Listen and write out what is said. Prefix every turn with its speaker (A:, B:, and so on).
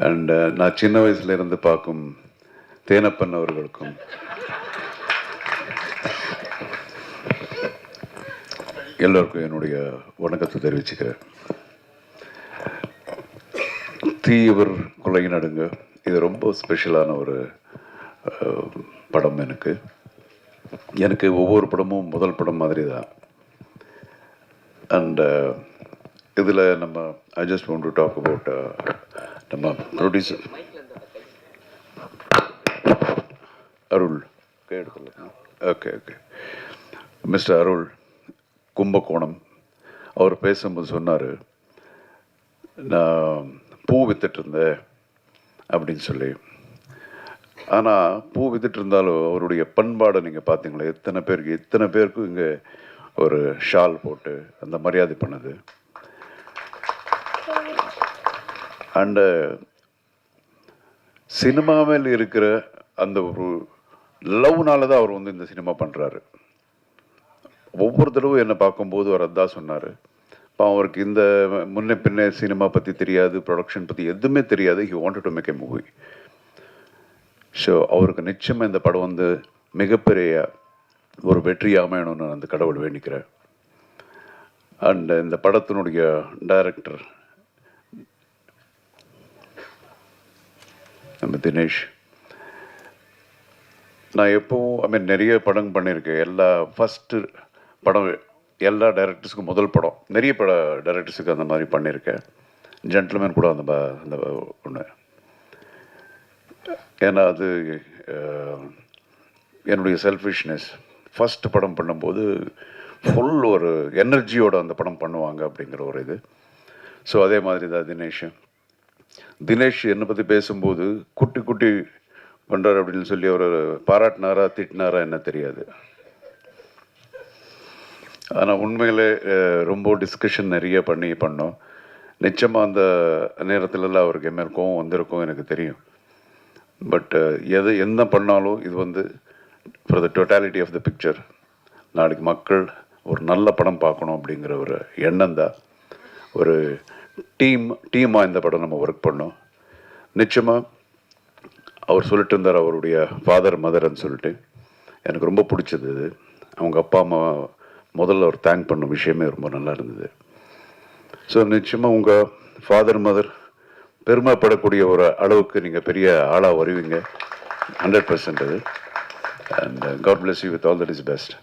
A: And uh, நான் சின்ன வயசுல இருந்து பார்க்கும் தேனப்பன் அவர்களுக்கும். எல்லோருக்கும் என்னுடைய வணக்கத்தை தெரிவிச்சுக்கிறேன். தீயவர் கொலை நடுங்க இது ரொம்ப ஸ்பெஷலான ஒரு படம் எனக்கு. எனக்கு ஒவ்வொரு படமும் முதல் படம் மாதிரி தான் அண்ட் இதில் நம்ம I just to talk about நம்ம producer Arul. Okay okay mister Arul Kumbakonam. அவர் பேசும்போது சொன்னார் நான் பூ வித்துட்ருந்தேன் அப்படின்னு சொல்லி. ஆனால் பூ வித்துட்டு இருந்தாலும் அவருடைய பண்பாடை நீங்கள் பார்த்தீங்களா எத்தனை பேருக்கு எத்தனை பேருக்கும் இங்கே ஒரு ஷால் போட்டு அந்த மரியாதை பண்ணுது? அண்டு சினிமாவில் இருக்கிற அந்த ஒரு லவ்னால தான் அவர் வந்து இந்த சினிமா பண்ணுறாரு ஒவ்வொரு தடவும் என்னை பார்க்கும்போது அவர் அதான் சொன்னார். இப்போ அவருக்கு இந்த முன்ன பின்ன சினிமா பற்றி தெரியாது ப்ரொடக்ஷன் பற்றி எதுவுமே தெரியாது. He wanted to make a movie so அவருக்கு நிச்சயமாக இந்த படம் வந்து மிகப்பெரிய ஒரு வெற்றி அமையணும்னு நான் அந்த கடவுள் வேண்டிக்கிறேன். அண்ட் இந்த படத்தினுடைய டைரக்டர் நம்ம தினேஷ். நான் எப்போவும் ஐ மீன் நிறைய படம் பண்ணியிருக்கேன் எல்லா ஃபஸ்ட்டு படம் எல்லா டைரக்டர்ஸுக்கும் முதல் படம். நிறைய பட டைரக்டர்ஸுக்கு அந்த மாதிரி பண்ணியிருக்கேன் ஜென்டில்மேன் கூட அந்த ப- அந்த ஒன்று ஏன்னா அது என்னுடைய செல்ஃபிஷ்னஸ் ஃபஸ்ட்டு படம் பண்ணும்போது ஃபுல் ஒரு எனர்ஜியோட அந்த படம் பண்ணுவாங்க அப்படிங்கிற ஒரு இது. ஸோ அதே மாதிரி தான் தினேஷ் தினேஷ் என்னை பற்றி பேசும்போது குட்டி குட்டி பண்ணுறார் அப்படின்னு சொல்லி அவர் பாராட்டினாரா திட்டினாரா என்ன தெரியாது. ஆனால் உண்மையிலே ரொம்ப டிஸ்கஷன் நிறைய பண்ணி பண்ணோம். நிச்சயமாக அந்த நேரத்துலலாம் அவருக்கு என்ன இருக்கும் வந்திருக்கும் எனக்கு தெரியும். பட் எது என்ன பண்ணாலும் இது வந்து for the totality of the picture நாளைக்கு மக்கள் ஒரு நல்ல படம் பார்க்கணும் அப்படிங்கிற ஒரு எண்ணம் தான். ஒரு டீம் டீமாக இந்த படம் நம்ம ஒர்க் பண்ணோம். நிச்சயமாக அவர் சொல்லிட்டு இருந்தார் அவருடைய ஃபாதர் மதர்ன்னு சொல்லிட்டு. எனக்கு ரொம்ப பிடிச்சது இது. அவங்க அப்பா அம்மா முதல்ல அவர் தேங்க் பண்ண விஷயமே ரொம்ப நல்லா இருந்தது. ஸோ நிச்சயமாக உங்கள் ஃபாதர் மதர் பெருமைப்படக்கூடிய ஒரு அளவுக்கு நீங்கள் பெரிய ஆளாக வருவீங்க. ஹண்ட்ரட் பர்சன்ட் அது. And God bless you with all that is best